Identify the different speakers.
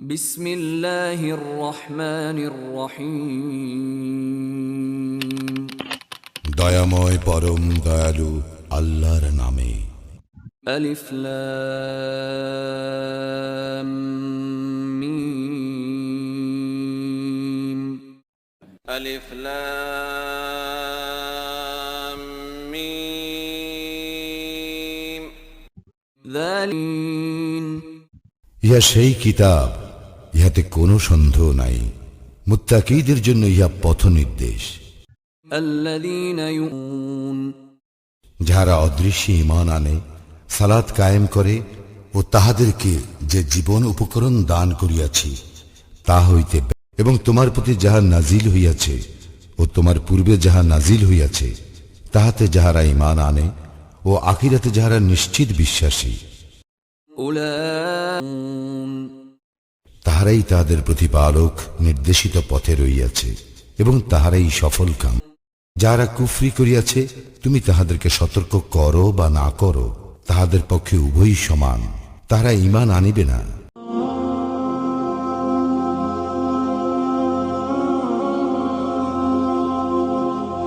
Speaker 1: بسم الله الرحمن الرحيم
Speaker 2: দয়াময় পরম দয়ালু আল্লাহর নামে
Speaker 1: ألف لام ميم
Speaker 3: ألف لام ميم
Speaker 1: ذلين
Speaker 2: ইহা সেই কিতাব ইহাতে কোনো সন্দেহ নাই। মুত্তাকিদের জন্য ইহা পথ নির্দেশ যাহারা অদৃশ্য ইমান আনে সালাত কায়েম করে ও তাহাদেরকে যে জীবন উপকরণ দান করিয়াছি তা হইতে এবং তোমার প্রতি যাহা নাজিল হইয়াছে ও তোমার পূর্বে যাহা নাজিল হইয়াছে তাহাতে যাহারা ইমান আনে ও আখিরাতে যাহারা নিশ্চিত বিশ্বাসী। তাহারাই তাহাদের প্রতিপালক নির্দেশিত পথে রইয়াছে এবং তাহারাই সফল কাম। যাহারা কুফরি করিয়াছে, তুমি তাহাদেরকে সতর্ক করো বা না করো, তাহাদের পক্ষে উভয়ই সমান। তাহারা ইমান আনিবে না।